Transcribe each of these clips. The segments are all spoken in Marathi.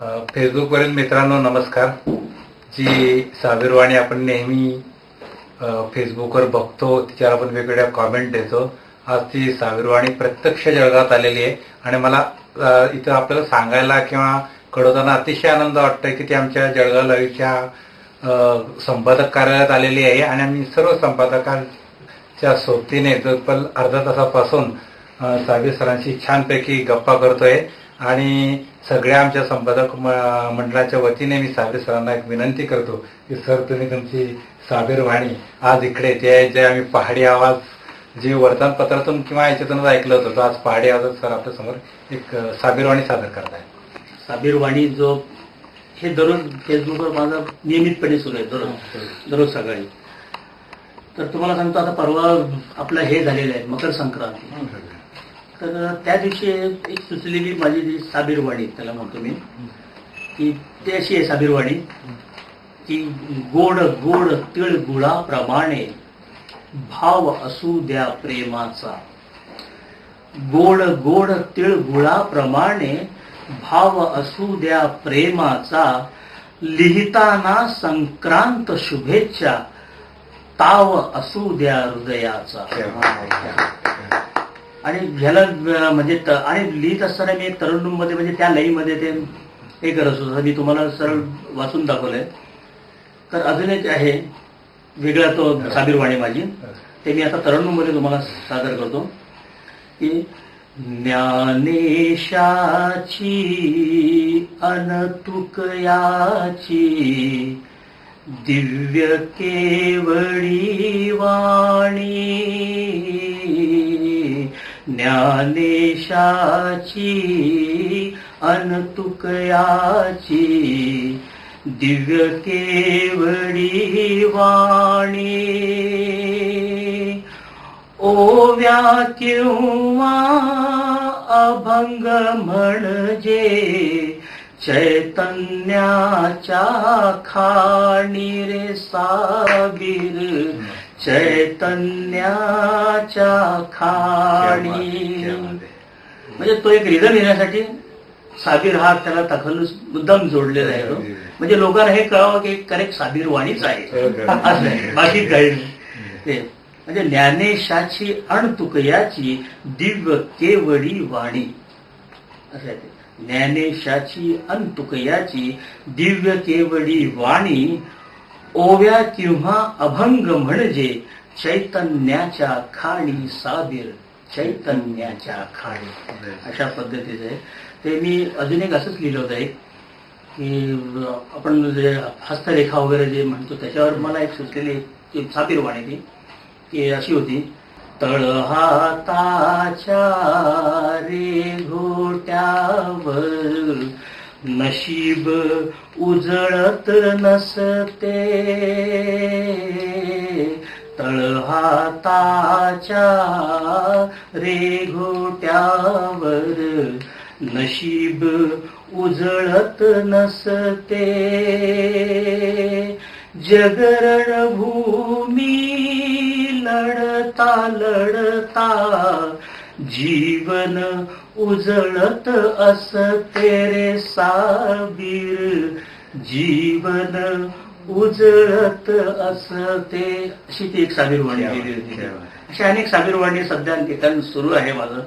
फेसबुकवरील मित्रांनो नमस्कार. जी साबीरवाणी आपण नेहमी फेसबुकवर बघतो तिच्यावर आपण वेगवेगळ्या कॉमेंट देतो. आज ती सावीरवाणी प्रत्यक्ष जळगावात आलेली आहे आणि मला इथं आपल्याला सांगायला किंवा कळवताना अतिशय आनंद वाटतोय की ती आमच्या जळगाव लवीच्या संपादक कार्यालयात आलेली आहे आणि आम्ही सर्व संपादकांच्या सोबतीने जवळपास अर्धा तासापासून सावीर सरांशी छानपैकी गप्पा करतोय. आणि सगळ्या आमच्या संपादक मंडळाच्या वतीने मी साबीर सरांना एक विनंती करतो की सर तुम्ही तुमची साबीर वाणी आज इकडे ते आहे जे आम्ही पहाडी आवाज जे वर्तमानपत्रातून किंवा याच्यातूनच ऐकलं होतं तो आज पहाडी आवाजात सर आपल्यासमोर एक अ, साबीर वाणी सादर करताय साबीर वाणी जो हे दररोज फेसबुकवर माझा नियमितपणे सुरू आहे दररोज. दररोज सकाळी. तर तुम्हाला सांगतो आता परवा आपलं हे झालेलं आहे मकर संक्रांती. तर त्या दिवशी एक सुचलेली माझी जी साबीरवाडी त्याला म्हणतो मी की ती अशी आहे साबीरवाडी की गोड गोड तिळ गुळाप्रमाणे भाव असू द्या प्रेमाचा. गोड गोड तिळ गुळाप्रमाणे भाव असू द्या प्रेमाचा. लिहिताना संक्रांत शुभेच्छा ताव असू द्या हृदयाचा. आणि ह्याला म्हणजे त- आणि लिहित असताना मी एक तरुणमध्ये म्हणजे त्या लईमध्ये ते हे करत होतो. मी तुम्हाला सरळ वाचून दाखवलंय. तर अजून एक आहे वेगळा तो साबीरवाणी माझी. ते मी आता मध्ये तुम्हाला सादर करतो. की ज्ञानेशाची अनतुकयाची दिव्य केवळी वाणी ज्ञानेशाची अनतुकयाची दिव्य केवळी वाणी. ओव्या किंवा अभंग म्हणजे चैतन्याच्या खाणी रे साबीर. चैतन्याच्या खाणी म्हणजे तो एक रिझन येण्यासाठी साबीर हा त्याला तखल्लुस मुद्दाम जोडलेला आहे. म्हणजे लोकांना हे कळावं की करेक्ट साबीर वाणीच आहे असं आहे. बाकी काही. ते म्हणजे ज्ञानेशाची अणतुकयाची दिव्य केवळी वाणी असं आहे ते. ज्ञानेशाची अनतुकयाची दिव्य केवळी वाणी ओव्या किंवा अभंग म्हणजे चैतन्याच्या खाणी साबीर चैतन्याच्या खाणी. अशा पद्धतीचं आहे. ते मी अजून एक असंच लिहिलं होतं एक की आपण जे हस्तरेखा वगैरे जे म्हणतो त्याच्यावर मला एक सुचलेली साबीर वाणी ती की अशी होती. तळहाताच्या नशीब उजळत नसते. तळहाताच्या रेघोट्यावर नशीब उजळत नसते. जगरण भूमी लढता लढता जीवन उजळत असते रे साबीर जीवन उजळत असते अशी ती एक साबीरवाणी केली होती अशी अनेक साबीरवाणी सध्या लिखाण सुरू आहे माझं.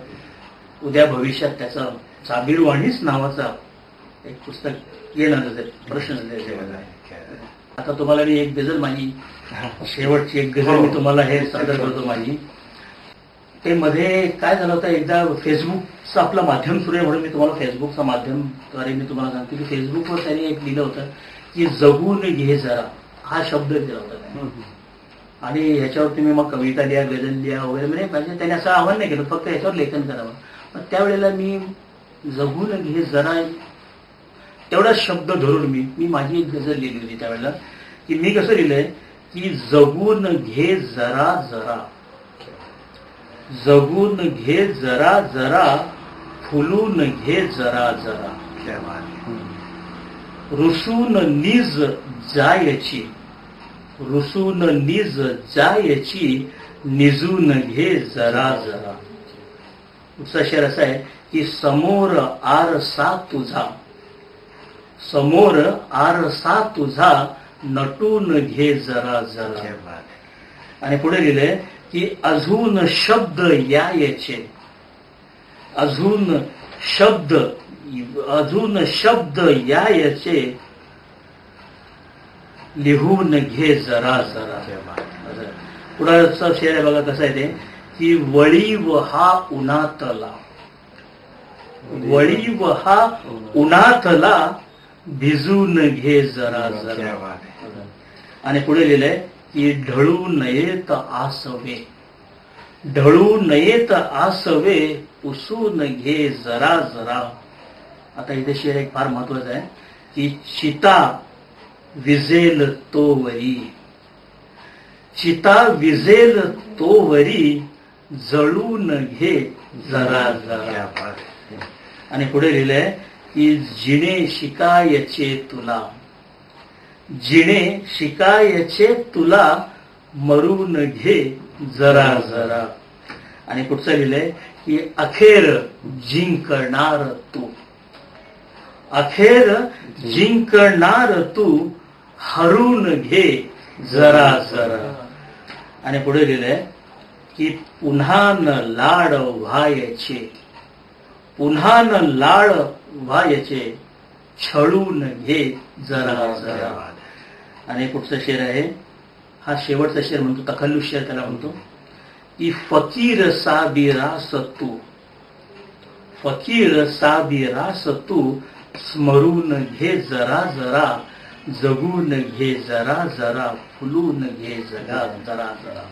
उद्या भविष्यात त्याचं साबीरवाणीच नावाचं एक पुस्तक येणारच आहे प्रश्न आता तुम्हाला मी एक गझल माझी शेवटची एक गझल मी तुम्हाला हे सादर करतो माझी ते मध्ये काय झालं होतं एकदा फेसबुकचं आपलं माध्यम सुरू आहे म्हणून मी तुम्हाला फेसबुकचं माध्यमद्वारे मी तुम्हाला सांगतो की फेसबुकवर त्यांनी एक लिहिलं होतं की जगून घे जरा हा शब्द दिला होता. आणि ह्याच्यावर तुम्ही मग कविता लिहा गझल लिहा वगैरे म्हणजे म्हणजे त्याने असं आव्हान नाही केलं फक्त ह्याच्यावर लेखन करावं. मग त्यावेळेला मी जगून घे जरा तेवढा शब्द धरून मी मी माझी एक गझल लिहिली होती त्यावेळेला की मी कसं लिहिलंय की जगून घे जरा जरा. जगून घे जरा जरा फुलून घे जरा जरा. रुसून निज जायची रुसून निज जायची निजून घे जरा जरा. पुढचा शेर असा आहे की समोर आरसा तुझा समोर आरसा तुझा नटून घे जरा जरा. आणि पुढे लिहिलंय की अजून शब्द यायचे. अजून शब्द अजून शब्द यायचे. लिहून घे जरा जरा. पुढचा शेर आहे बघा कसं आहे ते? की वळी व हा उन्हातला. वळी व हा उन्हातला भिजून घे जरा जरा. आणि पुढे लिहिलंय की ढळू नयेत आसवे ढळू नयेत आसवे पुसून घे जरा जरा आता इथे शेर एक फार महत्वाचं आहे की चिता विजेल तोवरी चिता विजेल तोवरी जळून घे जरा जरा. आणि पुढे लिहिलंय की जिणे शिकायचे तुला जिणे शिकायचे तुला मरून घे जरा जरा. आणि पुढचं लिहिलंय? की अखेर जिंकणार तू. अखेर जिंकणार तू हरून घे जरा जरा. आणि पुढे लिहिलंय की पुन्हा न लाड व्हायचे. पुन्हा न लाड व्हायचे छळून घे जरा जरा. आणि पुढचा शेर आहे? हा शेवटचा शेर म्हणतो तखल्लू शेर त्याला म्हणतो. की फकीर साबिरा तू फकीर साबिरा सत्तू स्मरून घे जरा जरा जगून घे जरा जरा फुलून घे जगा जरा जरा.